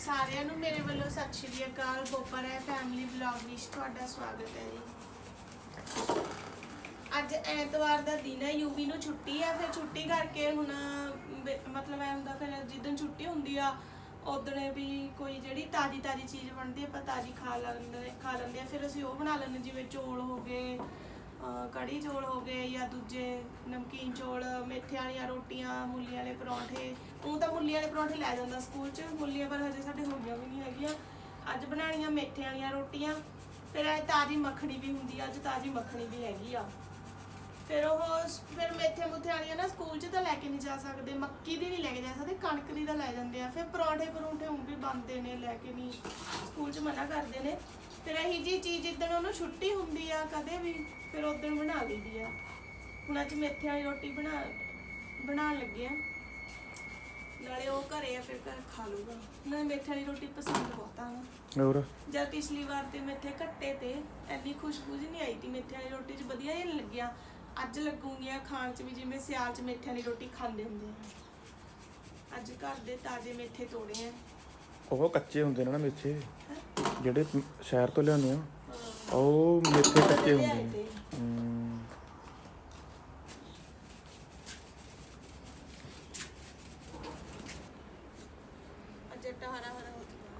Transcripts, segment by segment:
ਸਾਰਿਆਂ ਨੂੰ ਮੇਰੇ ਵੱਲੋਂ ਸਤਿ ਸ਼੍ਰੀ ਅਕਾਲ ਬੋਪਰ ਹੈ ਫੈਮਿਲੀ ਵਲੌਗ ਵਿੱਚ ਤੁਹਾਡਾ ਸਵਾਗਤ ਹੈ ਜੀ। ਅੱਜ ਐਤਵਾਰ ਦਾ ਦਿਨ ਹੈ ਯੂਵੀ ਨੂੰ ਛੁੱਟੀ ਹੈ, ਫਿਰ ਛੁੱਟੀ ਕਰਕੇ ਹੁਣ ਮਤਲਬ ਐ ਹੁੰਦਾ ਫਿਰ ਜਿੱਦਣ ਛੁੱਟੀ ਹੁੰਦੀ ਆ ਉਦਣੇ ਵੀ ਕੋਈ ਜਿਹੜੀ ਤਾਜੀ ਤਾਜੀ ਚੀਜ਼ ਬਣਦੀ ਆਪਾਂ ਤਾਜੀ ਖਾ ਲੈਂਦੇ ਖਾ ਲੈਂਦੇ ਆ, ਫਿਰ ਅਸੀਂ ਉਹ ਬਣਾ ਲੈਂਦੇ ਜਿਵੇਂ ਚੌਲ ਹੋ ਗਏ ਕੜੀ ਚੌਲ ਹੋ ਗਏ ਜਾਂ ਦੂਜੇ ਨਮਕੀਨ ਚੌਲ, ਮੇਥੇ ਵਾਲੀਆਂ ਰੋਟੀਆਂ, ਮੂਲੀ ਵਾਲੇ ਪਰੌਂਠੇ ਉਹ ਤਾਂ ਮੂਲੀ ਵਾਲੇ ਪਰੌਂਠੇ ਲੈ ਜਾਂਦਾ ਸਕੂਲ 'ਚ, ਮੁੱਲੀਆਂ ਪਰ ਹਜੇ ਸਾਡੇ ਹੋਈਆਂ ਵੀ ਨਹੀਂ ਹੈਗੀਆਂ। ਅੱਜ ਬਣਾਉਣੀਆਂ ਮੇਥੇ ਵਾਲੀਆਂ ਰੋਟੀਆਂ, ਫਿਰ ਇਹ ਤਾਜੀ ਮੱਖਣੀ ਵੀ ਹੁੰਦੀ ਆ, ਅੱਜ ਤਾਜੀ ਮੱਖਣੀ ਵੀ ਹੈਗੀ ਆ। ਫਿਰ ਉਹ ਫਿਰ ਮੇਥੇ ਮੁੱਥੇ ਵਾਲੀਆਂ ਨਾ ਸਕੂਲ 'ਚ ਤਾਂ ਲੈ ਕੇ ਨਹੀਂ ਜਾ ਸਕਦੇ, ਮੱਕੀ ਦੀ ਨਹੀਂ ਲੈ ਕੇ ਜਾ ਸਕਦੇ, ਕਣਕ ਦੀ ਤਾਂ ਲੈ ਜਾਂਦੇ ਆ। ਫਿਰ ਪਰੌਂਠੇ ਪਰੌਂਠੇ ਹੁਣ ਵੀ ਬਣਦੇ ਨੇ, ਲੈ ਕੇ ਨਹੀਂ, ਸਕੂਲ 'ਚ ਮਨਾ ਕਰਦੇ ਨੇ। ਫਿਰ ਇਹੀ ਜੀ ਚੀਜ਼ ਜਿੱਦਣ ਉਹਨੂੰ ਛੁੱਟੀ ਹੁੰਦੀ ਆ ਕਦੇ ਵੀ, ਫਿਰ ਉਦੋਂ ਬਣਾ ਲਈਦੀ ਆ। ਹੁਣ ਅੱਜ ਮੇਥੇ ਵਾਲੀ ਰੋਟੀ ਬਣਾ, ਬਣਾਉਣ ਲੱਗੇ ਆ। ਨਾਲੇ ਉਹ ਘਰੇ ਆ ਫਿਰ ਘਰ ਖਾ ਲੂਗਾ ਨਾਲੇ ਮੇਥੇ ਵਾਲੀ ਰੋਟੀ ਪਸੰਦ ਬਹੁਤ ਆ ਨਾ ਹੋਰ? ਜਦ ਪਿਛਲੀ ਵਾਰ ਤੇ ਮੇਥੇ ਘੱਟੇ ਤੇ ਐਨੀ ਖੁਸ਼ਬੂ ਜਿਹੀ ਨਹੀਂ ਆਈ ਤੀ ਮੇਥੇ ਵਾਲੀ ਰੋਟੀ 'ਚ ਵਧੀਆ ਨੀ ਲੱਗਿਆ। ਅੱਜ ਲੱਗੂਗੀਆਂ ਖਾਣ 'ਚ ਵੀ ਜਿਵੇਂ ਸਿਆਲ 'ਚ ਮੇਥੇ ਵਾਲੀ ਰੋਟੀ ਖਾਂਦੇ ਹੁੰਦੇ ਆ। ਅੱਜ ਘਰ ਦੇ ਤਾਜ਼ੇ ਮੇਥੇ ਤੋੜੇ ਆ। ਉਹ ਕੱਚੇ ਹੁੰਦੇ ਨੇ ਨਾ ਮੇਥੇ। ਜਿਹੜੇ ਸ਼ਹਿਰ ਤੋਂ ਲਿਆਉਂਦੇ ਆ। ਉਹ ਮੇਥੇ ਕੱਚੇ ਹੁੰਦੇ ਨੇ।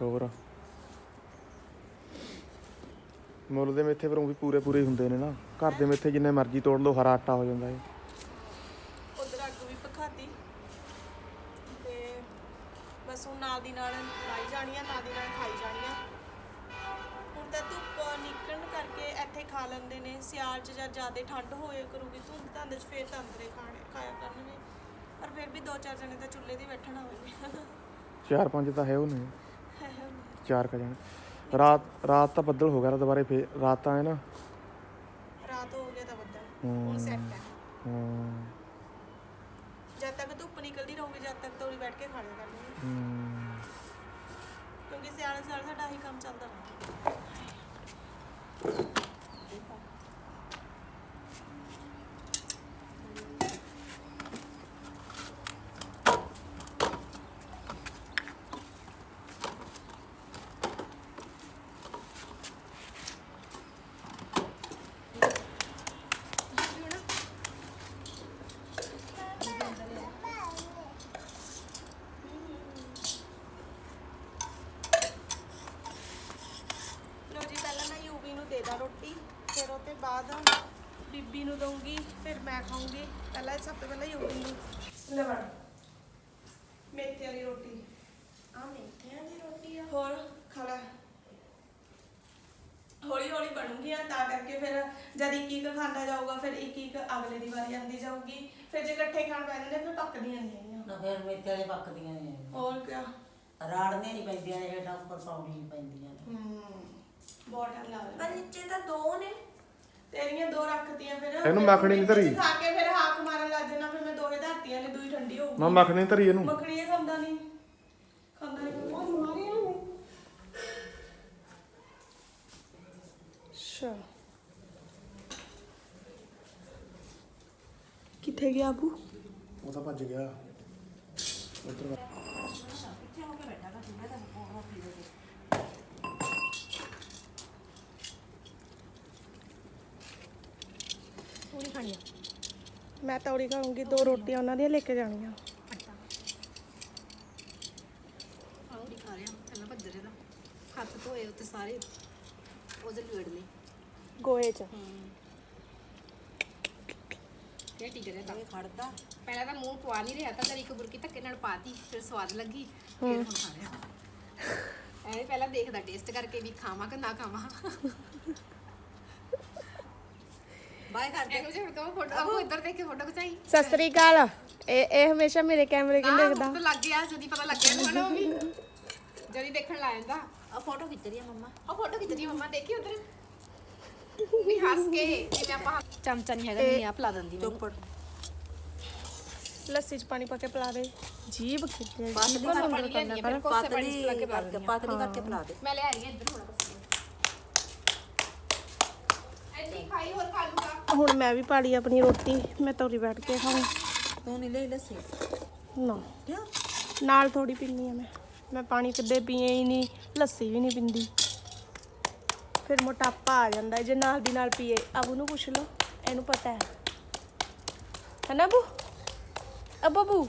ਹੋਰ। ਮੁੱਲ ਦੇ ਮੇਥੇ ਪਰੋਂ ਵੀ ਪੂਰੇ ਪੂਰੇ ਹੁੰਦੇ ਨੇ ਨਾ। ਘਰ ਦੇ ਮੇਥੇ ਜਿੰਨੇ ਮਰਜ਼ੀ ਤੋੜ ਲਓ ਹਰਾ ਆਟਾ ਹੋ ਜਾਂਦਾ ਹੈ ਉਧਰ ਅੱਗ ਵੀ ਪਖਾਤੀ ਤੇ ਬਸ ਉਹ ਨਾਲ ਦੀ ਨਾਲ ਲਾਈ ਜਾਣੀ ਆ ਨਾਲ ਦੀ ਨਾਲ ਖਾਈ ਜਾਣੀ ਆ ਹੁਣ ਤਾਂ ਧੁੱਪ ਨਿਕਲਣ ਕਰਕੇ ਇੱਥੇ ਖਾ ਲੈਂਦੇ ਨੇ। ਸਿਆਲ 'ਚ ਜਾਂ ਜ਼ਿਆਦਾ ਠੰਡ ਹੋਏ ਕਰੂਗੀ ਧੁੰਦ ਧੰਦ 'ਚ ਫੇਰ ਤੰਦਰੇ ਖਾਣੇ ਖਾਇਆ ਕਰਨਗੇ। ਪਰ ਫਿਰ ਵੀ ਦੋ ਚਾਰ ਜਣੇ ਤਾਂ ਚੁੱਲ੍ਹੇ 'ਤੇ ਬੈਠਣਾ ਹੋਵੇ। ਚਾਰ ਪੰਜ ਤਾਂ ਹੈ ਉਹਨੇ। 4 ਕ ਜਾਣਾ। ਰਾਤ ਰਾਤ ਤਾਂ ਬੱਦਲ ਹੋ ਗਿਆ ਨਾ ਦੁਬਾਰੇ ਫੇਰ ਰਾਤ ਤਾਂ ਹੈ ਨਾ। ਰਾਤ ਹੋ ਗਿਆ ਤਾਂ ਬੱਦਲ ਹੁਣ ਸੈੱਟ ਹੈ। ਹਾਂ। ਜਦ ਤੱਕ ਧੁੱਪ ਨਿਕਲਦੀ ਰਹੂਗੀ ਜਦ ਤੱਕ ਤੋੜੀ ਬੈਠ ਕੇ ਖਾ ਲਿਆ ਕਰਨੀ ਹੂੰ। ਕਿਉਂਕਿ ਸਿਆਲ ਸਿਆਲ ਸਾਡਾ ਹੀ ਕੰਮ ਚੱਲਦਾ ਫਿਰ ਉਹ ਤੇ ਬਾਅਦ ਬੀਬੀ ਨੂੰ ਦਊਂਗੀ ਫਿਰ ਮੈਂ ਖਾਊਂਗੀ। ਪਹਿਲਾਂ ਸਭ ਤੋਂ ਪਹਿਲਾਂ ਯੂਵੀ ਨੂੰ। ਲੈ ਵੜ। ਮੇਥੇ ਵਾਲੀ ਰੋਟੀ। ਆ ਮੇਥਿਆਂ ਦੀ ਰੋਟੀ ਆ। ਹੋਰ ਖਾ ਲੈ। ਹੌਲੀ ਹੌਲੀ ਬਣੂਗੀ ਆ ਤਾਂ ਕਰਕੇ ਫਿਰ ਜਦ ਇੱਕ ਇੱਕ ਖਾਂਦਾ ਜਾਊਗਾ ਫਿਰ ਇੱਕ ਇੱਕ ਅਗਲੇ ਦੀ ਵਾਰੀ ਆਂਦੀ ਜਾਊਗੀ। ਫਿਰ ਜੇ ਇਕੱਠੇ ਖਾਣ ਪੈ ਜਾਂਦੇ ਫਿਰ ਪੱਕਦੀਆਂ ਨਹੀਂ ਹੈਗੀਆਂ। ਨਾ ਫਿਰ ਮੇਥੇ ਵਾਲੇ ਪੱਕਦੀਆਂ ਨੇ ਹੋਰ ਕਿਆ। ਰਾੜਨੇ ਨਹੀਂ ਪੈਂਦੀਆਂ ਉੱਪਰ ਪੌੜੀ ਨਹੀਂ ਪੈਂਦੀਆਂ। ਨੇ ਹੂੰ। ਬਹੁਤ ਟਾਈਮ ਲੱਗਦਾ ਪਰ ਨੀਚੇ ਤਾਂ ਦੋ ਨੇ। ਤੇਰੀਆਂ ਦੋ ਰੱਖਤੀਆਂ ਫਿਰ। ਇਹਨੂੰ ਮੱਖਣੀ ਨੀ ਧਰੀ। ਖਾ ਕੇ ਫਿਰ ਹਾਕ ਮਾਰਨ ਲੱਗ ਜਾਣਾ ਫਿਰ ਮੈਂ ਦੋਵੇਂ ਧਰਤੀਆਂ ਨੇ ਦੂਈ ਠੰਡੀ ਹੋਊਗੀ। ਮੈਂ ਮੱਖਣੀ ਧਰੀ ਇਹਨੂੰ। ਮੱਖਣੀ ਇਹ ਖਾਂਦਾ ਨਹੀਂ ਖਾਂਦਾ ਨਹੀਂ ਉਹ ਮਾਰਿਆ ਨੇ ਅੱਛਾ। ਕਿੱਥੇ ਗਿਆ ਅਬੂ ਉਹ ਤਾਂ ਭੱਜ ਗਿਆ। ਉਧਰ ਪੂਰੀ ਖਾਣੀ ਆ ਮੈਂ ਤੌੜੀ ਖਾਊਂਗੀ ਦੋ ਰੋਟੀਆਂ ਉਹਨਾਂ ਦੀਆਂ ਲੈ ਕੇ ਜਾਣੀਆਂ। ਪੂਰੀ ਖਾ ਰਿਆ ਪਹਿਲਾਂ ਭੱਜਰੇ ਦਾ ਹੱਥ ਧੋਏ ਉੱਤੇ ਸਾਰੇ ਉਹਦੇ ਲਈ ਗੋਏ ਚ। ਇਹ ਟਿਕ ਰਿਹਾ ਤਾਂ ਖੜਦਾ। ਪਹਿਲਾਂ ਤਾਂ ਮੂੰਹ ਪਵਾ ਨਹੀਂ ਰਿਹਾ ਤਾਂ ਜਦ ਇੱਕ ਬੁਰਕੀ ਧੱਕੇ ਨਾਲ ਪਾਤੀ ਫਿਰ ਸਵਾਦ ਲੱਗੀ ਫਿਰ ਹੁਣ ਖਾ ਰਿਹਾ। ਐ ਪਹਿਲਾਂ ਦੇਖਦਾ ਟੇਸਟ ਕਰਕੇ ਵੀ ਖਾਵਾਂ ਕਿ ਨਾ ਖਾਵਾਂ। ਬਾਏ ਕਰ ਦੇ ਮੁਝੇ ਹੁਣ ਕਹੋ ਫੋਟੋ ਆਪੋ ਇੱਧਰ ਦੇਖ ਕੇ ਫੋਟੋ ਖਿਚਾਈ। ਸਤਿ ਸ੍ਰੀ ਅਕਾਲ। ਇਹ ਇਹ ਹਮੇਸ਼ਾ ਮੇਰੇ ਕੈਮਰੇ ਕਿੰਨੇ ਆਹ, ਦੇਖਦਾ? ਹੁਣ ਤਾਂ ਲੱਗ ਗਿਆ ਜਦੀ ਪਤਾ ਲੱਗ ਗਿਆ ਤੁਹਾਨੂੰ ਵੀ। ਜਦੀ ਦੇਖਣ ਲਾ ਜਾਂਦਾ ਆ ਫੋਟੋ ਖਿੱਚ ਰਹੀ ਆ ਮੰਮਾ। ਆ ਫੋਟੋ ਖਿੱਚ ਰਹੀ ਆ ਮੰਮਾ ਦੇਖੀ ਉਧਰ? ਵੀ ਹੱਸ ਕੇ ਜਿਵੇਂ ਆਪਾਂ ਚਮਚਾ ਨਹੀਂ ਹੈਗਾ ਨਹੀਂ ਆ ਪਲਾ ਦਿੰਦੀ ਚੋਪੜ। ਲੱਸੀ ਚ ਪਾਣੀ ਪਾ ਕੇ ਪਿਲਾ ਦੇ। ਜੀਭ ਖਿੱਚੇ ਪਾਤਲੀ ਕਰ ਪਾਣੀ ਲੈਣੀ ਹੈ ਕੋਸੇ ਪਾਣੀ ਚ ਲਾ ਕੇ ਪਾਤਲੀ ਕਰਕੇ ਪਿਲਾ ਦੇ। ਮੈਂ ਲੈ ਆ ਰਹੀ ਹਾਂ ਇੱਧਰ ਹੁਣ ਐਡੀ ਖਾਈ ਹੋਰ ਖਾ ਲੂਗਾ ਹੁਣ ਮੈਂ ਵੀ ਪਾਲੀ ਆਪਣੀ ਰੋਟੀ ਮੈਂ ਤੋਰੀ ਬੈਠ ਕੇ ਖਾਵਾਂ ਤੂੰ ਨਹੀਂ ਲਈ ਲੱਸੀ? ਨਾ। ਕਿਉਂ? ਨਾਲ ਥੋੜੀ ਪੀਣੀ ਆ ਮੈਂ। ਮੈਂ ਪਾਣੀ ਕਦੇ ਪੀਏ ਹੀ ਨਹੀਂ ਲੱਸੀ ਵੀ ਨਹੀਂ ਪਿੰਦੀ। ਫਿਰ ਮੋਟਾਪਾ ਆ ਜਾਂਦਾ ਜੇ ਨਾਲ ਦੀ ਨਾਲ ਪੀਏ। ਅਬੂ ਨੂੰ ਪੁੱਛ ਲਓ ਇਹਨੂੰ ਪਤਾ ਹੈ। ਹੈ ਨਾ ਅਬੂ ਅਬੂ ਅਬੂ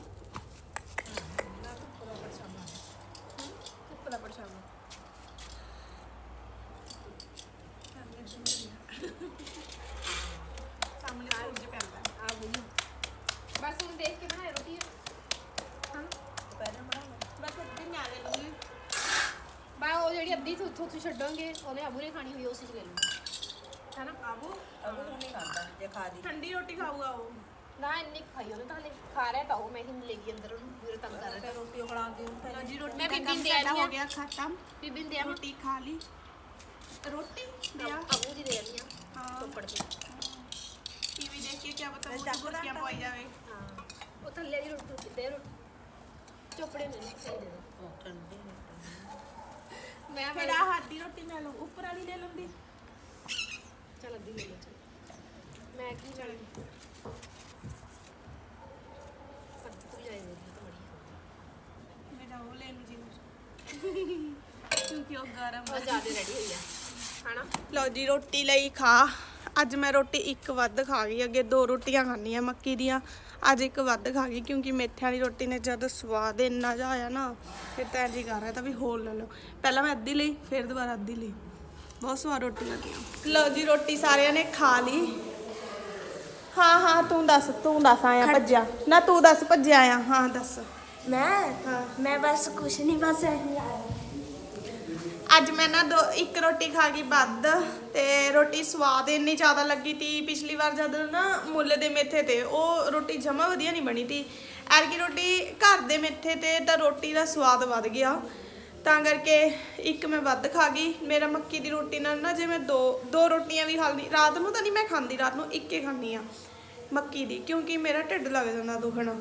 ਬਸ ਹੁਣ ਦੇਖ ਕੇ ਬਣਾਏ ਰੋਟੀ ਬਸ ਅੱਧੀ ਮੈਂ ਲੈ ਲੂੰਗੀ ਬਾ ਉਹ ਜਿਹੜੀ ਅੱਧੀ ਤੋਂ ਉੱਥੋਂ ਤੁਸੀਂ ਛੱਡੋਗੇ ਨੇ ਖਾਣੀ ਹੋਈ ਉਸੇ ਚ ਲੈ ਲੂੰਗੀ ਹੈ ਨਾ ਅਬੂ ਅਬੂ ਨੂੰ ਨਹੀਂ ਖਾਂਦਾ ਜੇ ਖਾ ਦੀ। ਠੰਡੀ ਰੋਟੀ ਖਾਊਗਾ ਉਹ। ਨਾ ਇੰਨੀ ਖਾਈ ਉਹਨੇ ਤਾਂ ਹਲੇ ਖਾ ਰਿਹਾ ਤਾਂ ਉਹ ਮੈਂ ਹੀ ਲੈ ਗਈ ਅੰਦਰ ਉਹਨੂੰ ਪੂਰੇ ਤੰਗ ਕਰ ਰਿਹਾ। ਰੋਟੀ ਖਲਾਉਂਦੀ ਹੂੰ ਜੀ ਰੋਟੀ ਮੈਂ ਦਾ ਬੀਬੀ ਕੰਮ ਨੂੰ ਦੇ ਸਾਡਾ ਆਈ ਹੋ ਹਾਂ। ਗਿਆ ਖਤਮ। ਬੀਬੀ ਨੂੰ ਦੇ ਆਵਾਂ ਰੋਟੀ ਖਾ ਲਈ। ਰੋਟੀ ਦਿਆ ਅਬੂ ਦੀ ਦੇ ਆਈ ਆ ਹਾਂ। ਚੋਪੜ ਕੇ ਟੀਵੀ ਦੇਖ ਕੇ ਕੀ ਪਤਾ ਉਹ ਗੁੱਟੀਆਂ ਪਵਾਈ ਜਾਵੇ। ਹਾਂ ਉਹ ਥੱਲੇ ਦੀ ਰੋਟੀ ਦੇ ਰੋਟੀ। ਚੋਪੜੇ ਮੈਨੂੰ ਸਹੀ ਦੇ ਦੋ। ਠੰਡੀ ਮੈਂ ਫਿਰ ਫਿਰ ਆ ਹੱਥ ਦੀ ਰੋਟੀ ਲੈ ਲਓ ਉੱਪਰ ਵਾਲੀ ਲੈ ਲੰਦੀ। ਚਲ ਅੱਧੀ ਲੈ ਲਓ ਚੱਲ। ਮੈਂ ਕੀ ਜਾਣੀ ਪਰ ਤੂੰ ਜਾਏ ਮੇਰੀ ਤਾਂ ਬੜੀ ਮੇਰਾ ਉਹ ਲੈਣੀ ਜੀ ਕਿਉਂਕਿ ਉਹ ਗਰਮ? ਉਹ ਜ਼ਿਆਦਾ ਰੈਡੀ ਹੋਈ ਆ। ਹਨਾ? ਲਓ ਜੀ ਰੋਟੀ ਲਈ ਖਾ। ਅੱਜ ਮੈਂ ਰੋਟੀ ਇੱਕ ਵੱਧ ਖਾ ਗਈ ਅੱਗੇ ਦੋ ਰੋਟੀਆਂ ਖਾਣੀਆਂ ਮੱਕੀ ਦੀਆਂ। ਅੱਜ ਇੱਕ ਵੱਧ ਖਾ ਗਈ ਕਿਉਂਕਿ ਮੇਥੇ ਵਾਲੀ ਰੋਟੀ ਨੇ ਜਦ ਸਵਾਦ ਇੰਨਾ ਜਿਹਾ ਆਇਆ ਨਾ ਫਿਰ ਤਾਂ ਜੀ ਕਰ ਰਿਹਾ ਤਾਂ ਵੀ ਹੋਰ ਲੈ ਲਓ। ਪਹਿਲਾਂ ਮੈਂ ਅੱਧੀ ਲਈ ਫਿਰ ਦੁਬਾਰਾ ਅੱਧੀ ਲਈ। ਬਹੁਤ ਸਵਾਦ ਰੋਟੀ ਲੱਗੀ ਲਓ ਜੀ ਰੋਟੀ ਸਾਰਿਆਂ ਨੇ ਖਾ ਲਈ। ਹਾਂ ਹਾਂ ਤੂੰ ਦੱਸ ਤੂੰ ਦੱਸ ਆਇਆ ਭੱਜਿਆ। ਨਾ ਤੂੰ ਦੱਸ ਭੱਜਿਆ ਆਇਆ। ਹਾਂ ਦੱਸ। ਮੈਂ? ਮੈਂ ਬਸ ਕੁਛ ਨਹੀਂ ਬਸ ਅੱਜ ਮੈਂ ਨਾ ਦੋ ਇੱਕ ਰੋਟੀ ਖਾ ਗਈ ਵੱਧ ਤੇ ਰੋਟੀ ਸਵਾਦ ਇੰਨੀ ਜ਼ਿਆਦਾ ਲੱਗੀ ਤੀ, ਪਿਛਲੀ ਵਾਰ ਜਦ ਨਾ ਮੁੱਲ ਦੇ ਮੇਥੇ ਤੇ, ਉਹ ਰੋਟੀ ਜਮਾ ਵਧੀਆ ਨਹੀਂ ਬਣੀ ਤੀ। ਐਰਕੀ ਰੋਟੀ ਘਰ ਦੇ ਮੇਥੇ ਤੇ ਤਾਂ ਰੋਟੀ ਦਾ ਸਵਾਦ ਵੱਧ ਗਿਆ। ਤਾਂ ਕਰਕੇ ਇੱਕ ਮੈਂ ਵੱਧ ਖਾ ਗਈ। ਮੇਰਾ ਮੱਕੀ ਦੀ ਰੋਟੀ ਨਾਲ ਨਾ ਜੇ ਮੈਂ ਦੋ ਦੋ ਰੋਟੀਆਂ ਵੀ ਖਾ ਲਈ ਰਾਤ ਨੂੰ ਤਾਂ ਨਹੀਂ ਮੈਂ ਖਾਂਦੀ, ਰਾਤ ਨੂੰ ਇੱਕ ਹੀ ਖਾਂਦੀ ਆ ਮੱਕੀ ਦੀ, ਕਿਉਂਕਿ ਮੇਰਾ ਢਿੱਡ ਲੱਗ ਜਾਂਦਾ ਦੁਖਣ।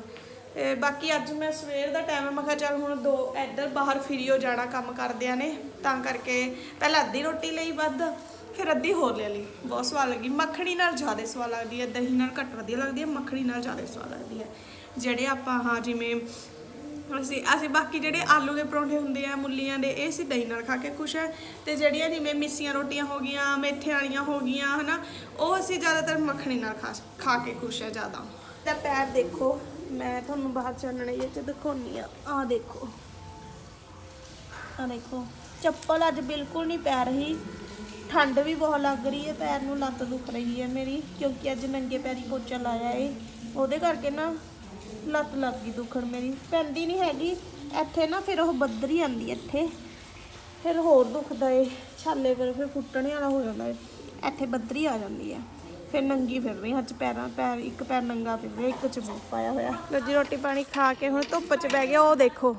ਤੇ ਬਾਕੀ ਅੱਜ ਮੈਂ ਸਵੇਰ ਦਾ ਟਾਈਮ ਮੈਂ ਕਿਹਾ ਚੱਲ ਹੁਣ ਦੋ ਇੱਧਰ ਬਾਹਰ ਫਿਰੀਓ ਜਾਣਾ ਕੰਮ ਕਰਦਿਆਂ ਨੇ। ਤਾਂ ਕਰਕੇ ਪਹਿਲਾਂ ਅੱਧੀ ਰੋਟੀ ਲਈ ਵੱਧ। ਫਿਰ ਅੱਧੀ ਹੋਰ ਲੈ ਲਈ। ਬਹੁਤ ਸਵਾਦ ਲੱਗੀ। ਮੱਖਣੀ ਨਾਲ ਜ਼ਿਆਦਾ ਸਵਾਦ ਲੱਗਦੀ ਹੈ। ਦਹੀਂ ਨਾਲ ਘੱਟ ਵਧੀਆ ਲੱਗਦੀ ਹੈ। ਮੱਖਣੀ ਨਾਲ ਜ਼ਿਆਦਾ ਸਵਾਦ ਲੱਗਦੀ ਹੈ। ਜਿਹੜੇ ਆਪਾਂ, ਹਾਂ, ਜਿਵੇਂ ਅਸੀਂ ਅਸੀਂ ਬਾਕੀ ਜਿਹੜੇ ਆਲੂ ਦੇ ਪਰੌਂਠੇ ਹੁੰਦੇ ਆ, ਮੁੱਲੀਆਂ ਦੇ, ਇਹ ਅਸੀਂ ਦਹੀਂ ਨਾਲ ਖਾ ਕੇ ਖੁਸ਼ ਹੈ। ਤੇ ਜਿਹੜੀਆਂ ਜਿਵੇਂ ਮਿੱਸੀਆਂ ਰੋਟੀਆਂ ਹੋ ਗਈਆਂ, ਮੇਥੇ ਵਾਲੀਆਂ ਹੋ ਗਈਆਂ, ਹਨਾ, ਉਹ ਅਸੀਂ ਜ਼ਿਆਦਾਤਰ ਮੱਖਣੀ ਨਾਲ ਖਾ ਖਾ ਕੇ ਖੁਸ਼ ਹੈ ਜ਼ਿਆਦਾ। ਤਾਂ ਪੈਰ ਦੇਖੋ, ਮੈਂ ਤੁਹਾਨੂੰ ਬਾਹਰ ਚਾਨਣੇ ਇਹ ਚ ਦਿਖਾਉਣੀ ਆ। ਆ ਦੇਖੋ। ਆ ਦੇਖੋ। ਚੱਪਲ ਅੱਜ ਬਿਲਕੁਲ ਨਹੀਂ ਪੈ ਰਹੀ। ਠੰਡ ਵੀ ਬਹੁਤ ਲੱਗ ਰਹੀ ਹੈ, ਪੈਰ ਨੂੰ ਲੱਤ ਦੁਖ ਰਹੀ ਹੈ ਮੇਰੀ, ਕਿਉਂਕਿ ਅੱਜ ਨੰਗੇ ਪੈਰੀ ਪੋਚਾ ਲਾਇਆ ਏ। ਉਹਦੇ ਕਰਕੇ ਨਾ ਲੱਤ ਲੱਗ ਗਈ ਦੁਖਣ ਮੇਰੀ। ਪੈਂਦੀ ਨਹੀਂ ਹੈਗੀ, ਇੱਥੇ ਨਾ ਫਿਰ ਉਹ ਬੱਦਰੀ ਆਂਦੀ ਇੱਥੇ। ਫਿਰ ਹੋਰ ਦੁਖਦਾ ਏ, ਛਾਲੇ ਫਿਰ ਫਿਰ ਫੁੱਟਣੇ ਵਾਲਾ ਹੋ ਜਾਂਦਾ ਏ। ਇੱਥੇ ਬੱਦਰੀ ਆ ਜਾਂਦੀ ਹੈ ਫਿਰ ਨੰਗੀ ਫਿਰ ਰਹੀ, ਹੱਥ 'ਚ ਪੈਰਾਂ, ਪੈਰ, ਇੱਕ ਪੈਰ ਨੰਗਾ ਫਿਰ ਰਿਹਾ, ਇੱਕ ਚ ਬੂਟ ਪਾਇਆ ਹੋਇਆ। ਰੱਜੀ ਰੋਟੀ ਪਾਣੀ ਖਾ ਕੇ ਹੁਣ ਧੁੱਪ 'ਚ ਬਹਿ ਗਿਆ, ਉਹ ਦੇਖੋ।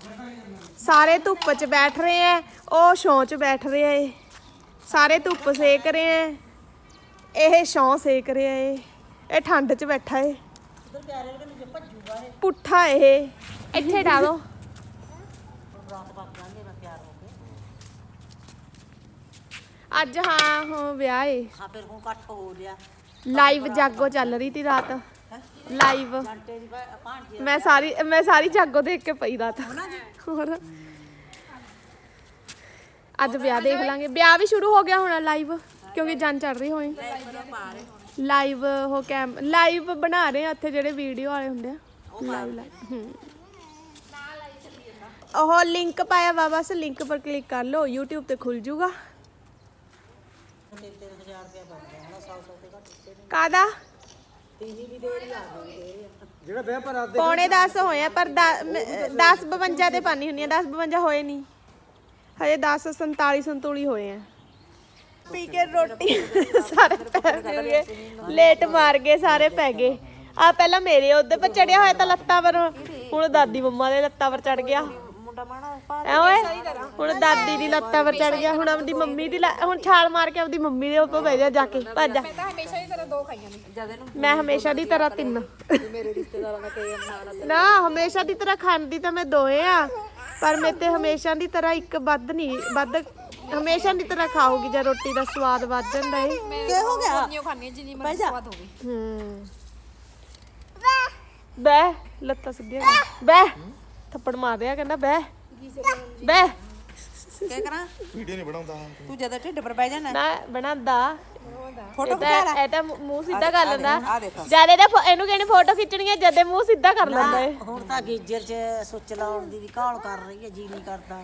ਸਾਰੇ ਧੁੱਪ 'ਚ ਬੈਠ ਰਹੇ ਐ ਉਹ ਛੋਂ 'ਚ ਬੈਠ ਰਹੇ ਐ ਸਾਰੇ ਧੁੱਪ ਸੇਕ ਰਹੇ ਐ। ਇਹ ਛਾਂ ਸੇਕ ਰਿਹਾ ਏ। ਇਹ ਠੰਡ 'ਚ ਬੈਠਾ ਏ। ਉਧਰ ਪਿਆਰੇ ਉਹਦੇ ਵਿੱਚ ਭੱਜੂਗਾ ਇਹ ਪੁੱਠਾ ਇਹ। ਇੱਥੇ ਕੇ ਅੱਜ ਹਾਂ ਹੋ ਵਿਆਹ ਏ। ਹਾਂ ਫਿਰ ਹੁਣ ਇਕੱਠ ਹੋ ਲਿਆ ਲਾਈਵ ਜਾਗੋ ਚੱਲ ਰਹੀ ਤੀ ਰਾਤ। ਲਾਈਵ। ਘੰਟੇ ਦੀ ਭਾ- ਭਾਂਜੀ ਮੈਂ ਸਾਰੀ ਮੈਂ ਸਾਰੀ ਜਾਗੋ ਦੇਖ ਕੇ ਪਈ ਰਾਤ। ਹੋਰ। ਅੱਜ ਵਿਆਹ ਦੇਖ ਲਾਂਗੇ। ਵਿਆਹ ਵੀ ਸ਼ੁਰੂ ਹੋ ਗਿਆ ਹੋਣਾ ਲਾਈਵ ਕਿਉਂਕਿ ਜਨ ਚੜ ਰਹੀ ਹੋਣੀ। ਲਾਈਵ ਹੋ ਕੈਮ ਲਾਈਵ ਬਣਾ ਰਹੇ ਆ ਇੱਥੇ ਜਿਹੜੇ ਵੀਡੀਓ ਵਾਲੇ ਹੁੰਦੇ ਆ। ਲਾਈਵ ਹੂੰ। ਉਹ ਲਿੰਕ ਪਾਇਆ ਵਾ ਬਸ ਲਿੰਕ ਪਰ ਕਲਿੱਕ ਕਰ ਲਓ YouTube ਤੇ ਖੁੱਲ ਜੂਗਾ। ਤਿੰਨ ਤਿੰਨ ਹਜ਼ਾਰ ਰੁਪਇਆ ਬਣ ਗਿਆ ਹਣਾ 100 100 ਤੇ ਘੱਟ ਦਿੱਤੇ ਨਹੀਂ ਕਾਦਾ ਜਿਹੜਾ ਵਿਆਹ ਪਰ ਪੌਣੇ 10 ਹੋਏ ਆ ਪਰ 10 52 ਤੇ ਪਾਣੀ ਹੁੰਦੀ ਆ 10 52 ਹੋਏ ਨਹੀਂ ਹਜੇ 10 47 ਸੰਤੁਲੀ ਹੋਏ ਆ। ਪੀ ਕੇ ਰੋਟੀ ਸਾਰੇ ਪੈ ਗਏ। ਲੇਟ ਮਾਰ ਗਏ ਸਾਰੇ ਪੈ ਗਏ। ਆ ਪਹਿਲਾਂ ਮੇਰੇ ਉਹਦੇ ਪਰ ਚੜਿਆ ਹੋਇਆ ਤਾਂ ਲੱਤਾਂ ਪਰ ਹੁਣ ਦਾਦੀ ਮੰਮਾ ਦੇ ਲੱਤਾਂ ਪਰ ਚੜ ਗਿਆ। ਮੁੰਡਾ ਮਾਣਾ ਪਾ ਐ ਓਏ ਹੁਣ ਦਾਦੀ ਦੀ ਲੱਤਾਂ ਪਰ ਚੜ ਗਿਆ ਹੁਣ ਆਪਦੀ ਮੰਮੀ ਦੀ ਹੁਣ ਛਾਲ ਮਾਰ ਕੇ ਆਪਦੀ ਮੰਮੀ ਦੇ ਉੱਪਰ ਬਹਿ ਜਾ ਜਾ ਕੇ ਭੱਜ ਜਾ। ਮੈਂ ਤਾਂ ਹਮੇਸ਼ਾ ਹੀ ਤਰ੍ਹਾਂ ਦੋ ਖਾਈਆਂ ਨੇ ਜਦ ਇਹਨੂੰ ਮੈਂ ਹਮੇਸ਼ਾ ਦੀ ਤਰ੍ਹਾਂ ਤਿੰਨ। ਮੇਰੇ ਰਿਸ਼ਤੇਦਾਰਾਂ ਨੇ ਕਹੇ ਮਾਣਾ ਨਾ ਹਮੇਸ਼ਾ ਦੀ ਤਰ੍ਹਾਂ ਖਾਂਦੀ ਤਾਂ ਮੈਂ ਦੋਏ ਆ। ਪਰ ਮੈਂ ਤੇ ਹਮੇਸ਼ਾ ਦੀ ਤਰ੍ਹਾਂ ਇੱਕ ਵੱਧ ਨਹੀਂ ਵੱਧ ਹਮੇਸ਼ਾ ਦੀ ਤਰ੍ਹਾਂ ਖਾਓਗੀ ਜੇ ਰੋਟੀ ਦਾ ਸਵਾਦ ਵੱਧ ਜਾਂਦਾ ਏ। ਕੀ ਹੋ ਗਿਆ? ਉਨੀਓ ਖਾਣੀ ਜਿੰਨੀ ਮਰਜ਼ੀ ਸਵਾਦ ਹੋਵੇ। ਹੂੰ ਬੈ ਲੱਤਾਂ ਸਿੱਧੀਆਂ ਕਰ। ਬੈ ਥੱਪੜ ਮਾਰ ਰਿਹਾ ਕਹਿੰਦਾ ਬੈ ਬੈ ਕੀ ਕਰਾਂ? ਵੀਡੀਓ ਨਹੀਂ ਬਣਾਉਂਦਾ। ਤੂੰ ਜਦੋਂ ਢਿੱਡ ਪਰ ਬਹਿ ਜਾਣਾ। ਨਾ ਬਣਾਦਾ ਫੋਟੋ ਇਹ ਖਿਚਾ ਤਾਂ ਲੈ। ਇਹ ਤਾਂ ਮੂੰਹ ਸਿੱਧਾ ਕਰ ਲੈਂਦਾ। ਆ ਦੇਖੋ। ਜ਼ਿਆਦਾ ਇਹਦਾ ਫੋ- ਇਹਨੂੰ ਕਹਿੰਦੇ ਫੋਟੋ ਖਿੱਚਣੀ ਹੈ ਜਦੇ ਮੂੰਹ ਸਿੱਧਾ ਕਰ ਲੈਂਦਾ ਏ। ਹੁਣ ਤਾਂ ਗੀਜਰ 'ਚ ਸੁੱਚ ਲਾਉਣ ਦੀ ਵੀ ਕਾਲ ਕਰ ਰਹੀ ਹੈ ਜੀ ਨਹੀਂ ਕਰਦਾ।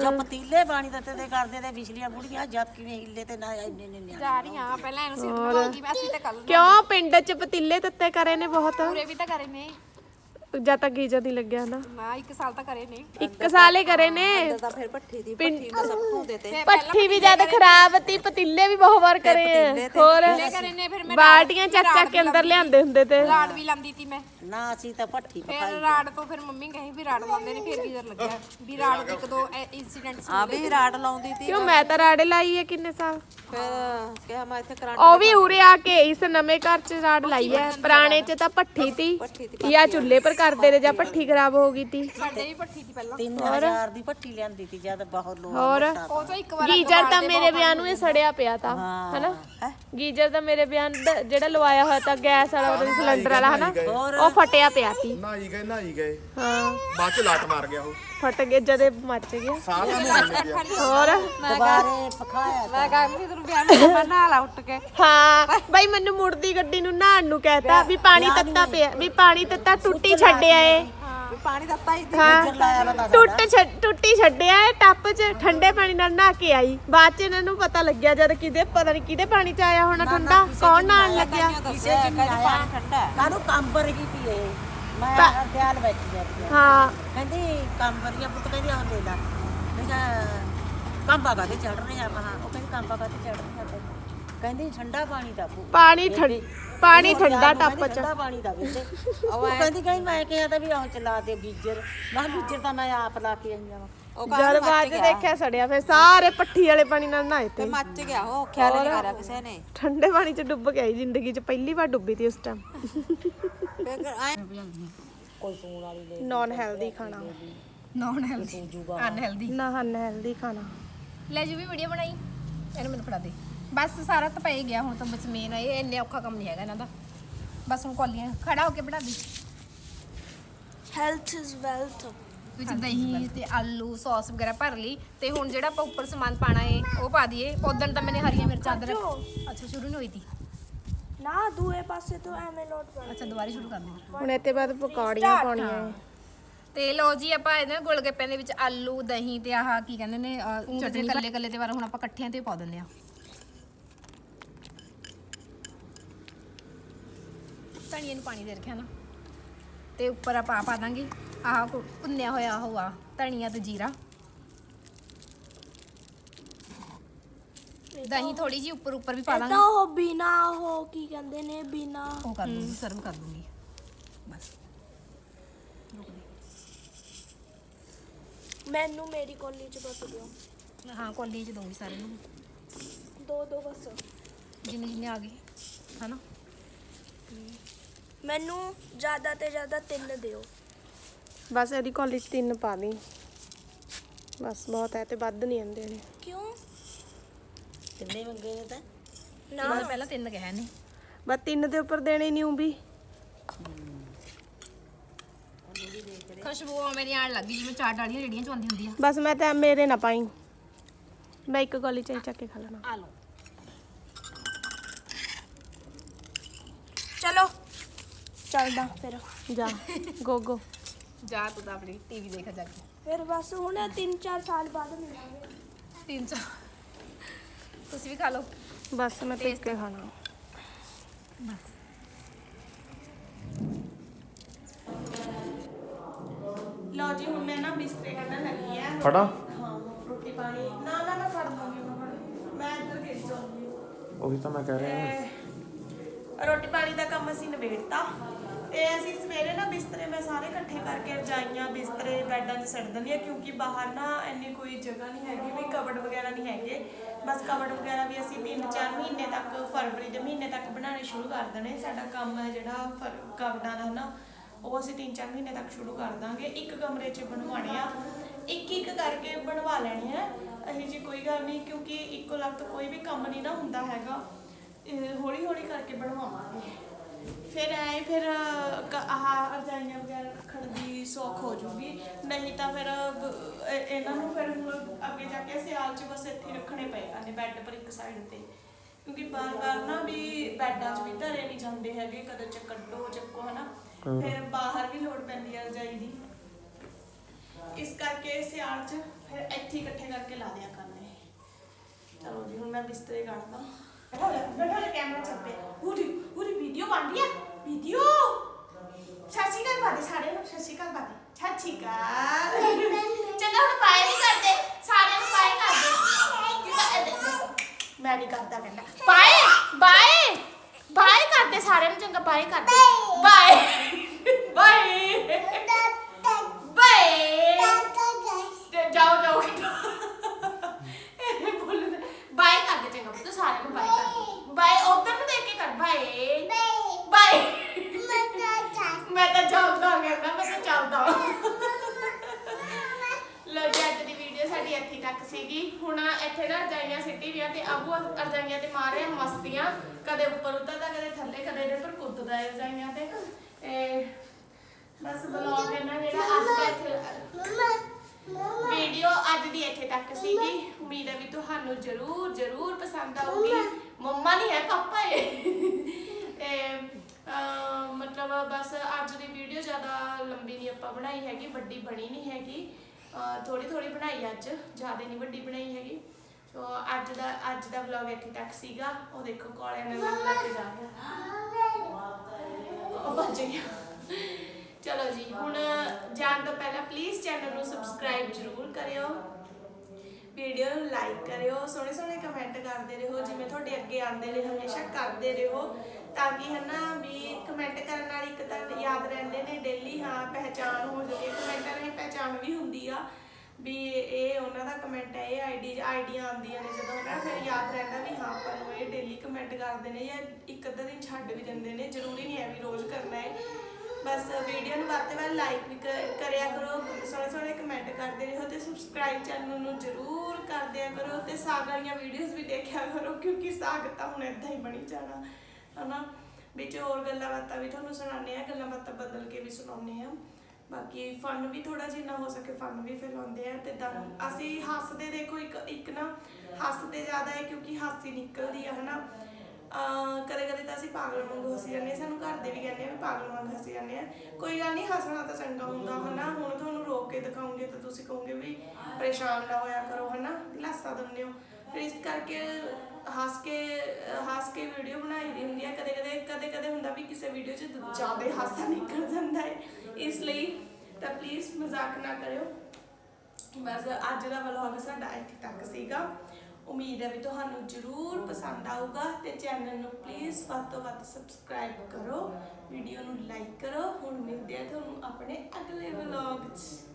ਜੋ ਪਤੀਲੇ ਪਾਣੀ ਦਾ ਤੇ ਕਰਦੇ ਤੇ ਪਿਛਲੀਆਂ ਬੁੜੀਆਂ ਜਦ ਕਿਵੇਂ ਹਿੱਲੇ ਤੇ ਨਾ ਇੰਨੇ ਨੇ ਨਿਆਣੇ ਜਾ ਰਹੀ ਹਾਂ ਪਹਿਲਾਂ ਇਹਨੂੰ ਸਿਰ ਨਵਾਉਂਗੀ ਮੈਂ ਅਸੀਂ ਤਾਂ ਕੱਲ ਕਿਉਂ ਪਿੰਡ 'ਚ ਪਤੀਲੇ ਤੱਤੇ ਕਰੇ ਨੇ ਬਹੁਤ? ਪੂਰੇ ਵੀ ਤਾਂ ਕਰੇ ਨੇ। ਜਦ ਤੱਕ ਗੀਜਰ ਨਹੀਂ ਲੱਗਿਆ ਨਾ। ਨਾ ਇੱਕ ਸਾਲ ਤਾਂ ਕਰੇ ਨੇ ਇੱਕ ਸਾਲੇ ਕਰੇ ਨੇ। ਤਾਂ ਫਿਰ ਪੱਠੀ ਦੀ ਪੱਠੀ ਨੂੰ ਸਭ ਨੂੰ ਦੇ ਤੇ। ਪੱਠੀ ਵੀ ਜ਼ਿਆਦਾ ਖਰਾਬ ਤੀ ਪਤੀਲੇ ਵੀ ਬਹੁਤ ਵਾਰ ਕਰੇ ਆ। ਹੋਰ? ਲੈ ਕਰੇ ਨੇ ਫਿਰ ਮੈਂ ਬਾਲਟੀਆਂ ਚੱਕ ਚੱਕ ਕੇ ਅੰਦਰ ਲਿਆਂਦੇ ਹੁੰਦੇ ਤੇ। ਰਾੜ ਵੀ ਲਾਂਦੀ ਤੀ ਮੈਂ। ਨਾ ਅਸੀਂ ਤਾਂ ਪੱਠੀ ਫਿਰ ਰਾੜ ਤੋਂ ਫਿਰ ਮੰਮੀ ਕਹੀ ਵੀ ਰਾੜ ਲਾਉਂਦੇ ਨੇ ਫਿਰ ਗੀਜ਼ਰ ਲੱਗਿਆ। ਵੀ ਰਾੜ ਦੇ ਇੱਕ ਦੋ ਇਨਸੀਡੈਂਟਸ ਆ ਵੀ ਰਾੜ ਲਾਉਂਦੀ ਤੀ ਕਿਉਂ ਮੈਂ ਤਾਂ ਰਾੜੇ ਲਾਈ ਹੈ ਕਿੰਨੇ ਸਾਲ? ਫਿਰ ਕਿਹਾ ਮੈਂ ਇੱਥੇ ਕਰੰਟ ਉਹ ਵੀ ਉਰੇ ਆ ਕੇ ਇਸ ਨਵੇਂ ਘਰ 'ਚ ਰਾੜ ਲਾਈ ਹੈ ਪੁਰਾਣੇ 'ਚ ਤਾਂ ਭੱਠੀ ਤੀ ਜਾਂ ਚੁੱਲ੍ਹੇ ਪਰ ਕਰਦੇ ਨੇ ਜਾਂ ਭੱਠੀ ਖਰਾਬ ਹੋ ਗਈ ਤੀ? ਸਾਡੇ ਵੀ ਪੱਠੀ ਤੀ ਪਹਿਲਾਂ। 3000 ਦੀ ਪੱਠੀ ਲਿਆਂਦੀ ਤੀ ਜਦ ਬਹੁਤ ਲੋਹਾ ਹੋਰ? ਉਹ ਤੋਂ ਇੱਕ ਵਾਰ ਗੀਜਰ ਤਾਂ ਮੇਰੇ ਵਿਆਹ ਨੂੰ ਇਹ ਸੜਿਆ ਪਿਆ ਤਾਂ ਹਨਾ? ਗੀਜਰ ਤਾਂ ਮੇਰੇ ਵਿਆਹ ਦ- ਜਿਹੜਾ ਲਵਾਇਆ ਹੋਇਆ ਤਾਂ ਗੈਸ ਵਾਲਾ ਉਹਦਾ ਸਿਲੰਡਰ ਵਾਲਾ ਹਨਾ? ਉਹ ਫਟਿਆ ਪਿਆ ਸੀ ਨਹਾਈ ਗਏ ਨਹਾਈ ਗਏ। ਹਾਂ। ਬਾਅਦ ਚ ਲਾਟ ਮਾਰ ਗਿਆ ਉਹ। ਫਟ ਗਿਆ ਜਦੇ ਮੱਚ ਗਿਆ ਸਾਹ ਤਾਂ ਨਹੀਂ ਮਿਲ ਗਿਆ। ਹੋਰ? ਦੁਬਾਰੇ ਪਖਾਇਆ ਮੈਂ ਕਹਿੰਦੀ ਤੈਨੂੰ ਵਿਆਹ ਨੂੰ ਮੈਂ ਨਹਾ ਲਾ ਉੱਠ ਕੇ। ਹਾਂ ਬਈ ਮੈਨੂੰ ਮੁੜਦੀ ਗੱਡੀ ਨੂੰ ਨਹਾਣ ਨੂੰ ਕਹਿਤਾ ਵੀ ਪਾਣੀ ਤੱਤਾ ਪਿਆ ਵੀ ਪਾਣੀ ਤੱਤਾ ਟੁੱਟੀ ਛੱਡਿਆ ਏ। ਵੀ ਪਾਣੀ ਦਿੱਤਾ ਹੀ ਹਾਂ ਟੁੱਟ ਛੱਡ- ਟੁੱਟੀ ਛੱਡਿਆ ਏ ਟੱਪ 'ਚ ਠੰਡੇ ਪਾਣੀ ਨਾਲ ਨਹਾ ਕੇ ਆਈ। ਬਾਅਦ 'ਚ ਇਹਨਾਂ ਨੂੰ ਪਤਾ ਲੱਗਿਆ ਜਦ ਕਿਤੇ ਪਤਾ ਨਹੀਂ ਕਿਹਦੇ ਪਾਣੀ 'ਚ ਆਇਆ ਹੋਣਾ ਠੰਡਾ ਕੌਣ ਨਹਾਣ ਲੱਗਿਆ? ਕਿਸੇ ਚ ਨਹੀਂ ਆਇਆ। ਠੰਡਾ ਕਾਨੂੰ ਕੰਬਰ ਗਈ ਤੀ ਮੈਂ ਹਰਦਿਆਲ ਬੈਠੀ ਆ ਤੀ ਹਾਂ ਕਹਿੰਦੀ ਕੰਬਰੀਆਂ ਪੁੱਤ ਕਹਿੰਦੀ ਆਹ ਲੈ ਲਾ। ਮੈਂ ਕਿਹਾ ਕੰਬਾ ਕਾ ਤੇ ਚੜ ਰਹੇ ਆ ਮਹਾ ਉਹ ਕਹਿੰਦੀ ਕੰਬਾ ਕਾ ਤੇ ਚੜ ਰਹੇ ਆ ਤੈਨੂੰ। ਕਹਿੰਦੀ ਠੰਡਾ ਪਾਣੀ ਦਾ ਪੂ ਪਾਣੀ ਠੰ- ਪਾਣੀ ਠੰਡਾ ਟੱਪ 'ਚ। ਠੰਡਾ ਪਾਣੀ ਦਾ ਵਿੱਚ ਉਹ ਕਹਿੰਦੀ ਕਹਿੰਦੀ ਮੈਂ ਕਿਹਾ ਤਾਂ ਵੀ ਆਹ ਚਲਾ ਦੇ ਗੀਜਰ। ਮੈਂ ਕਿਹਾ ਗੀਜਰ ਤਾਂ ਮੈਂ ਆਪ ਲਾ ਕੇ ਆਈ ਆ ਉਹ ਦੇਖਿਆ ਸੜਿਆ ਫਿਰ ਸਾਰੇ ਪੱਠੀ ਵਾਲੇ ਪਾਣੀ ਨਾਲ ਨਹਾਏ ਤੇ। ਮੱਚ ਗਿਆ ਉਹ ਖਿਆਲ ਨਹੀਂ ਕਰਿਆ ਕਿਸੇ ਨੇ। ਠੰਡੇ ਪਾਣੀ 'ਚ ਡੁੱਬ ਕੇ ਆਈ ਜ਼ਿੰਦਗੀ 'ਚ ਪਹਿਲੀ ਵਾਰ ਡੁੱਬੀ ਤੀ ਉਸ ਟਾਈਮ ਕੋਈ ਸੂਣ ਵਾਲੀ ਲੈ ਨਾਨ ਹੈਲਦੀ ਖਾਣਾ। ਨੌਨ ਹੈਲਦੀ ਅਨਹੈਲਦੀ ਨਾ ਅਨਹੈਲਦੀ ਖਾਣਾ। ਲੈ ਜੂ ਵੀ ਵੀਡੀਓ ਬਣਾਈ। ਇਹਨੂੰ ਮੈਨੂੰ ਫੜਾ ਦੇ। ਬਸ ਸਾਰਾ ਤਾਂ ਪੈ ਗਿਆ ਹੁਣ ਤਾਂ ਬਸ ਮੇਨ ਇਹ ਇੰਨੇ ਔਖਾ ਕੰਮ ਨਹੀਂ ਹੈਗਾ ਇਹਨਾਂ ਦਾ। ਬਸ ਹੁਣ ਕੋਲੀਆਂ ਖੜਾ ਹੋ ਕੇ ਬਣਾ ਦੇ। ਹੈਲਥ ਇਜ਼ ਵੈਲਥ ਵਿੱਚ ਦਹੀਂ ਤੇ ਆਲੂ ਸੌਸ ਵਗੈਰਾ ਭਰ ਲਈ ਤੇ ਹੁਣ ਜਿਹੜਾ ਆਪਾਂ ਉੱਪਰ ਸਮਾਨ ਪਾਣਾ ਏ ਉਹ ਪਾ ਦਈਏ। ਉਦੋਂ ਤਾਂ ਮੈਨੇ ਹਰੀਆਂ ਮਿਰਚਾਂ ਅਦਰਕ। ਅੱਛਾ ਸ਼ੁਰੂ ਨਹੀਂ ਹੋਈ ਤੀ। ਨਾ ਦੂਏ ਪਾਸੇ ਤੋਂ ਐਵੇਂ ਲੋਟ ਬਣ ਅੱਛਾ ਦੁਬਾਰਾ ਸ਼ੁਰੂ ਕਰ ਦੇ ਹੁਣ ਤੇ ਬਾਅਦ ਪਕੌੜੀਆਂ ਪਾਉਣੀਆਂ। ਤੇ ਲੋ ਜੀ ਆਪਾਂ ਇਹਨਾਂ ਗੋਲਗੱਪਿਆਂ ਦੇ ਵਿੱਚ ਆਲੂ ਦਹੀਂ ਤੇ ਆਹ ਕੀ ਕਹਿੰਦੇ ਨੇ ਚਟਨੀ ਕੱਲੇ ਕੱਲੇ ਤੇ ਵਾਰ ਹੁਣ ਆਪਾਂ ਇਕੱਠਿਆਂ ਤੇ ਪਾ ਦਿੰਦੇ ਆ ਧਨੀਏ ਨੂੰ ਪਾਣੀ ਦੇ ਰੱਖਿਆ ਨਾ। ਤੇ ਉੱਪਰ ਆਪਾਂ ਆਹ ਪਾ ਦਾਂਗੇ। ਆਹ ਭੁੰਨਿਆ ਹੋਇਆ ਹੋਆ ਧਨੀਆ ਤੇ ਜੀਰਾ। ਦਹੀਂ ਥੋੜੀ ਜੀ ਉੱਪਰ ਉੱਪਰ ਵੀ ਪਾ ਦਾਂਗੇ ਤਾਂ ਉਹ ਬਿਨਾ ਉਹ ਕੀ ਕਹਿੰਦੇ ਨੇ ਬਿਨਾ ਉਹ ਕਰ ਦੂੰਗੀ ਸਰਵ ਕਰ ਦੂੰਗੀ। ਬਸ। ਮੈਨੂੰ ਮੇਰੀ ਕੋਲੀ ਚ ਬਸ ਦਿਓ। ਹਾਂ ਕੋਲੀ ਚ ਦੂੰਗੀ ਸਾਰੇ ਨੂੰ। ਦੋ ਦੋ ਬਸ। ਜਿੰਨੇ ਜਿੰਨੇ ਆ ਗਏ ਹਨਾ? ਮੈਨੂੰ ਜ਼ਿਆਦਾ ਤੇ ਜ਼ਿਆਦਾ ਤਿੰਨ ਦਿਓ। ਬਸ ਇਹਦੀ ਕਾਲਜ 'ਚ ਤਿੰਨ ਪਾ ਦੀ। ਬਸ ਬਹੁਤ ਹੈ ਤੇ ਵੱਧ ਨਹੀਂ ਆਂਦੇ ਨੇ ਕਿਉਂ? ਕਿੰਨੇ ਮੰਗੇ ਨੇ ਤਾਂ। ਨਾ। ਮੈਂ ਪਹਿਲਾਂ ਤਿੰਨ ਕਿਹਾ ਨੇ ਬਸ ਤਿੰਨ ਦੇ ਉੱਪਰ ਦੇਣੇ ਨਹੀਂ ਉਹ ਵੀ। ਖੁਸ਼ਬੂ ਮੇਰੀ ਆਣ ਲੱਗੀ ਜਿਵੇਂ ਚਾਟ ਵਾਲੀਆਂ ਜਿਹੜੀਆਂ ਚੋਂਦੀ ਹੁੰਦੀ ਆ ਬਸ ਮੈਂ ਤਾਂ ਮੇਰੇ ਨਾ ਪਾਈ। ਮੈਂ ਇੱਕ ਗੋਲੀ ਚਾਈ ਚੱਕ ਕੇ ਖਾ ਲੈਣਾ। ਆ ਲਓ। ਚਲੋ। ਚੱਲਦਾ ਫਿਰ। ਜਾ ਗੋ ਗੋ। ਜਾ ਤੂੰ ਤਾਂ ਆਪਣੀ ਟੀਵੀ ਦੇਖ ਜਾ ਕੇ। ਫਿਰ ਬਸ ਹੁਣ 3-4 ਸਾਲ ਬਾਅਦ ਮਿਲਾਂਗੇ। ਤਿੰਨ ਚਾਰ। ਤੁਸੀਂ ਵੀ ਖਾ ਲਓ। ਬਸ ਮੈਂ ਪੇਕ ਕੇ ਖਾਣਾ। ਲਓ ਜੀ ਹੁਣ ਮੈਂ ਨਾ ਬਿਸਤਰੇ ਕੱਢਣ ਲੱਗੀ ਆ। ਫੜਾ? ਹਾਂ ਰੋਟੀ ਪਾਣੀ। ਨਾ ਨਾ ਮੈਂ ਫੜ ਦੂੰਗੀ ਮੈਂ ਫੜ ਮੈਂ ਇੱਧਰ ਗਿਰ ਜਾਊਂਗੀ। ਉਹੀ ਤਾਂ ਮੈਂ ਕਹਿ ਰਿਹਾ। ਤੇ ਰੋਟੀ ਪਾਣੀ ਦਾ ਕੰਮ ਅਸੀਂ ਨਿਬੇੜਤਾ। ਤੇ ਅਸੀਂ ਸਵੇਰੇ ਨਾ ਬਿਸਤਰੇ ਮੈਂ ਸਾਰੇ ਇਕੱਠੇ ਕਰਕੇ ਰਜਾਈਆਂ, ਬਿਸਤਰੇ, ਬੈੱਡਾਂ 'ਚ ਸੱਟ ਦਿੰਦੀ ਆ ਕਿਉਂਕਿ ਬਾਹਰ ਨਾ ਇੰਨੀ ਕੋਈ ਜਗ੍ਹਾ ਨਹੀਂ ਹੈਗੀ, ਵੀ ਕਬੜ ਵਗੈਰਾ ਨਹੀਂ ਹੈਗੇ। ਬਸ ਕਬੜ ਵਗੈਰਾ ਵੀ ਅਸੀਂ 3-4 ਮਹੀਨੇ ਤੱਕ ਫਰਵਰੀ ਦੇ ਮਹੀਨੇ ਤੱਕ ਬਣਾਉਣੇ ਸ਼ੁਰੂ ਕਰ ਦੇਣੇ। ਸਾਡਾ ਕੰਮ ਹੈ ਜਿਹੜਾ ਫਰ- ਕਬੜਾਂ ਦਾ ਨਾ, ਉਹ ਅਸੀਂ 3-4 ਮਹੀਨੇ ਤੱਕ ਸ਼ੁਰੂ ਕਰ ਦਾਂਗੇ। ਇੱਕ ਕਮਰੇ 'ਚ ਬਣਵਾਣੇ ਆ। ਇੱਕ ਇੱਕ ਕਰਕੇ ਬਣਵਾ ਲੈਣੇ ਆ। ਇਹੀ ਜੀ ਕੋਈ ਗੱਲ ਨਹੀਂ, ਕਿਉਂਕਿ ਇੱਕੋ ਲੱਤ ਕੋਈ ਵੀ ਕੰਮ ਨਹੀਂ ਨਾ ਹੁੰਦਾ ਹੈਗਾ। ਹੌਲੀ ਹੌਲੀ ਕਰਕੇ ਬਣਵਾਵਾਂਗੇ। ਫਿਰ ਐ ਫਿਰ ਕ- ਆਹ ਰਜਾਈਆਂ ਵਗੈਰਾ ਰੱਖਣ ਦੀ ਸੌਖ ਹੋ ਜੂਗੀ। ਨਹੀਂ ਤਾਂ ਫਿਰ ਬ- ਇਹ- ਇਹਨਾਂ ਨੂੰ ਫਿਰ ਹੁਣ ਅੱਗੇ ਜਾ ਕੇ ਸਿਆਲ 'ਚ ਬਸ ਇੱਥੇ ਹੀ ਰੱਖਣੇ ਪਏਗਾ ਨੇ ਬੈੱਡ ਪਰ ਇੱਕ ਸਾਈਡ ਤੇ। ਕਿਉਂਕਿ ਬਾਰ-ਬਾਰ ਨਾ ਵੀ ਬੈੱਡਾਂ 'ਚ ਵੀ ਧਰੇ ਨਹੀਂ ਜਾਂਦੇ ਹੈਗੇ ਕਦੇ ਚ ਕੱਢੋ ਚੱਕੋ ਹਨਾ। ਫਿਰ ਬਾਹਰ ਵੀ ਲੋੜ ਪੈਂਦੀ ਹੈ ਰਜਾਈ ਦੀ। ਇਸ ਕਰਕੇ ਸਿਆਲ 'ਚ ਫਿਰ ਇੱਥੇ ਹੀ ਇਕੱਠੇ ਕਰਕੇ ਲਾ ਦਿਆ ਕਰਨੇ ਚਲੋ ਜੀ ਹੁਣ ਮੈਂ ਬਿਸਤਰੇ ਕੱਢਦਾ। ਬੈਠਾ ਲੈ ਬੈਠਾ ਲੈ ਕੈਮਰਾ ਚੱਪੇ ਪੂਰੀ ਪੂਰੀ ਵੀਡੀਓ ਬਣ ਰਹੀ ਹੈ ਵੀਡੀਓ ਸੱਚੀ ਗੱਲ ਬਾਤ ਸਾਰਿਆਂ ਨੂੰ ਸੱਚੀ ਗੱਲ ਬਾਤ ਸੱਚੀ ਗੱਲ ਚੰਗਾ ਹੁਣ ਬਾਏ ਨਹੀਂ ਕਰਦੇ ਸਾਰਿਆਂ ਨੂੰ ਬਾਏ ਕਰਦੇ ਕਿਉਂਕਿ ਮੈਂ ਨਹੀਂ ਕਰਦਾ ਕਹਿੰਦਾ ਬਾਏ ਬਾਏ ਬਾਏ ਕਰਦੇ ਸਾਰਿਆਂ ਨੂੰ ਚੰਗਾ ਬਾਏ ਕਰਦੇ ਬਾਏ ਬਾਏ ਬਾਏ ਤੇ ਜਾਓ ਜਾਓ ਇਹ ਬੋਲਦੇ ਬਾਏ ਕਰ ਦੇ ਚੰਗਾ ਪੁੱਤ ਸਾਰਿਆਂ ਨੂੰ ਬਾਏ ਕਰ ਦੇ ਬਾਏ ਉਧਰ ਨੂੰ ਦੇਖ ਕੇ ਕਰ ਬਾਏ ਬਾਏ ਮੈਂ ਤਾਂ ਚੱਲਦਾ ਕਹਿੰਦਾ ਮੈਂ ਤਾਂ ਚੱਲਦਾ ਲੋ ਜੀ ਅੱਜ ਦੀ ਵੀਡੀਓ ਸਾਡੀ ਇੱਥੇ ਤੱਕ ਸੀਗੀ ਹੁਣ ਇੱਥੇ ਨਾ ਰਜਾਈਆਂ ਸਿੱਟੀ ਦੀਆਂ ਤੇ ਅਬੂ ਰਜਾਈਆਂ ਤੇ ਮਾਰ ਰਿਹਾ ਮਸਤੀਆਂ। ਕਦੇ ਉੱਪਰ ਉਤਰਦਾ ਕਦੇ ਥੱਲੇ ਕਦੇ ਇਹਦੇ ਉੱਪਰ ਕੁੱਦਦਾ ਹੈ ਰਜਾਈਆਂ ਤੇ। ਇਹ ਬਸ ਬਲੌਗ ਇਹਨਾਂ ਜਿਹੜਾ ਅੱਜ ਦਾ ਇੱਥੇ ਵੀਡੀਓ ਅੱਜ ਦੀ ਇੱਥੇ ਤੱਕ ਸੀਗੀ। ਉਮੀਦ ਹੈ ਵੀ ਤੁਹਾਨੂੰ ਜਰੂਰ ਜਰੂਰ ਪਸੰਦ ਆਊਗੀ। ਮੰਮਾ। ਨਹੀਂ ਹੈ ਪਾਪਾ ਹੈ। ਤੇ ਮਤਲਬ ਬਸ ਅੱਜ ਦੀ ਵੀਡੀਓ ਜ਼ਿਆਦਾ ਲੰਬੀ ਨਹੀਂ ਆਪਾਂ ਬਣਾਈ ਹੈਗੀ ਵੱਡੀ ਬਣੀ ਨਹੀਂ ਹੈਗੀ। ਥੋੜੀ ਥੋੜੀ ਬਣਾਈ ਅੱਜ ਜ਼ਿਆਦਾ ਨਹੀਂ ਵੱਡੀ ਬਣਾਈ ਹੈਗੀ। ਸੋ ਅੱਜ ਦਾ ਅੱਜ ਦਾ ਵਲੌਗ ਇੱਥੇ ਤੱਕ ਸੀਗਾ। ਉਹ ਦੇਖੋ ਕੋਲੇ ਨਾਲ ਲੈ ਕੇ ਜਾ ਰਿਹਾ। ਉਹ ਬਚ ਗਿਆ। ਚਲੋ ਜੀ ਹੁਣ ਜਾਣ ਤੋਂ ਪਹਿਲਾਂ ਪਲੀਜ਼ ਚੈਨਲ ਨੂੰ ਸਬਸਕ੍ਰਾਈਬ ਜ਼ਰੂਰ ਕਰਿਓ। ਵੀਡੀਓ ਨੂੰ ਲਾਈਕ ਕਰਿਓ। ਸੋਹਣੇ ਸੋਹਣੇ ਕਮੈਂਟ ਕਰਦੇ ਰਹੋ ਜਿਵੇਂ ਤੁਹਾਡੇ ਅੱਗੇ ਆਉਂਦੇ ਨੇ ਹਮੇਸ਼ਾ ਕਰਦੇ ਰਹੋ। ਤਾਂ ਕਿ ਹਨਾ ਵੀ ਕਮੈਂਟ ਕਰਨ ਨਾਲ ਇੱਕ ਤਾਂ ਯਾਦ ਰਹਿੰਦੇ ਨੇ ਡੇਲੀ ਹਾਂ ਪਹਿਚਾਨ ਹੋ ਜਾਵੇ ਕਮੈਂਟਾਂ ਰਾਹੀਂ ਪਹਿਚਾਨ ਵੀ ਹੁੰਦੀ ਆ। ਵੀ ਇਹ ਉਹਨਾਂ ਦਾ ਕਮੈਂਟ ਹੈ, ਇਹ ਆਈਡੀ ਆਈਡੀਆਂ ਆਉਂਦੀਆਂ ਨੇ ਜਦੋਂ ਨਾ ਫਿਰ ਯਾਦ ਰਹਿੰਦਾ ਵੀ ਹਾਂ, ਆਪਾਂ ਨੂੰ ਇਹ ਡੇਲੀ ਕਮੈਂਟ ਕਰਦੇ ਨੇ ਜਾਂ ਇੱਕ ਅੱਧਾ ਦਿਨ ਛੱਡ ਵੀ ਦਿੰਦੇ ਨੇ, ਜ਼ਰੂਰੀ ਨਹੀਂ ਹੈ ਵੀ ਰੋਜ਼ ਕਰਨਾ ਹੈ। ਬਸ ਵੀਡੀਓ ਨੂੰ ਵੱਧ ਤੋਂ ਵੱਧ ਲਾਈਕ ਵੀ ਕਰਿਆ ਕਰੋ ਸੋਹਣੇ ਸੋਹਣੇ ਕਮੈਂਟ ਕਰਦੇ ਰਹੋ ਤੇ ਸਬਸਕ੍ਰਾਈਬ ਚੈਨਲ ਨੂੰ ਜ਼ਰੂਰ ਕਰਦਿਆ ਕਰੋ ਤੇ ਸਾਗ ਵਾਲੀਆਂ ਵੀਡੀਓਜ਼ ਵੀ ਦੇਖਿਆ ਕਰੋ, ਕਿਉਂਕਿ ਸਾਗ ਤਾਂ ਹੁਣ ਇਦਾਂ ਹੀ ਬਣੀ ਜਾਣਾ, ਹਨਾ? ਵਿੱਚ ਹੋਰ ਗੱਲਾਂ ਬਾਤਾਂ ਵੀ ਤੁਹਾਨੂੰ ਸੁਣਾਉਂਦੇ ਆ ਗੱਲਾਂ ਬਾਤਾਂ ਬਦਲ ਕੇ ਵੀ ਸੁਣਾਉਂਦੇ ਆ ਬਾਕੀ ਫਨ ਵੀ ਥੋੜਾ ਜਿੰਨਾ ਹੋ ਸਕੇ ਫਨ ਵੀ ਫੈਲਾਉਂਦੇ ਆ ਤੇ ਤਾਂ ਅਸੀਂ ਹੱਸਦੇ ਦੇਖੋ ਇੱਕ ਇੱਕ ਨਾ ਹੱਸਦੇ ਜ਼ਿਆਦਾ ਹੈ ਕਿਉਂਕਿ ਹਾਸੀ ਨਿਕਲਦੀ ਆ ਹਨਾ? ਕਦੇ ਕਦੇ ਤਾਂ ਅਸੀਂ ਪਾਗਲ ਵਾਂਗੂ ਹੱਸੀ ਜਾਂਦੇ ਹਾਂ ਸਾਨੂੰ ਘਰ ਦੇ ਵੀ ਕਹਿੰਦੇ ਆ ਵੀ ਪਾਗਲ ਵਾਂਗ ਹੱਸੀ ਜਾਂਦੇ ਆ। ਕੋਈ ਗੱਲ ਨਹੀਂ ਹੱਸਣਾ ਤਾਂ ਚੰਗਾ ਹੁੰਦਾ ਹਨਾ? ਹੁਣ ਤੁਹਾਨੂੰ ਰੋਕ ਕੇ ਦਿਖਾਉਂਗੇ ਤਾਂ ਤੁਸੀਂ ਕਹੋਗੇ ਵੀ ਪਰੇਸ਼ਾਨ ਨਾ ਹੋਇਆ ਕਰੋ ਹਨਾ? ਦਿਲਾਸਾ ਦਿੰਦੇ ਹੋ। ਫਿਰ ਇਸ ਕਰਕੇ ਹੱਸ ਕੇ ਹੱਸ ਕੇ ਵੀਡੀਓ ਬਣਾਈ ਦੀ ਹੁੰਦੀ ਹੈ ਕਦੇ ਕਦੇ ਕਦੇ ਕਦੇ ਹੁੰਦਾ ਵੀ ਕਿਸੇ ਵੀਡੀਓ 'ਚ ਜ਼ਿਆਦਾ ਹਾਸਾ ਨਿਕਲ ਜਾਂਦਾ ਹੈ। ਇਸ ਲਈ ਤਾਂ ਪਲੀਜ਼ ਮਜ਼ਾਕ ਨਾ ਕਰਿਓ। ਬਸ ਅੱਜ ਦਾ ਵਲੌਗ ਸਾਡਾ ਇੱਥੇ ਤੱਕ ਸੀਗਾ। ਉਮੀਦ ਹੈ ਵੀ ਤੁਹਾਨੂੰ ਜ਼ਰੂਰ ਪਸੰਦ ਆਊਗਾ ਤੇ ਚੈਨਲ ਨੂੰ ਪਲੀਜ਼ ਵੱਧ ਤੋਂ ਵੱਧ ਸਬਸਕ੍ਰਾਈਬ ਕਰੋ। ਵੀਡੀਓ ਨੂੰ ਲਾਈਕ ਕਰੋ। ਹੁਣ ਮਿਲਦੇ ਆ ਤੁਹਾਨੂੰ ਆਪਣੇ ਅਗਲੇ ਵਲੌਗ 'ਚ।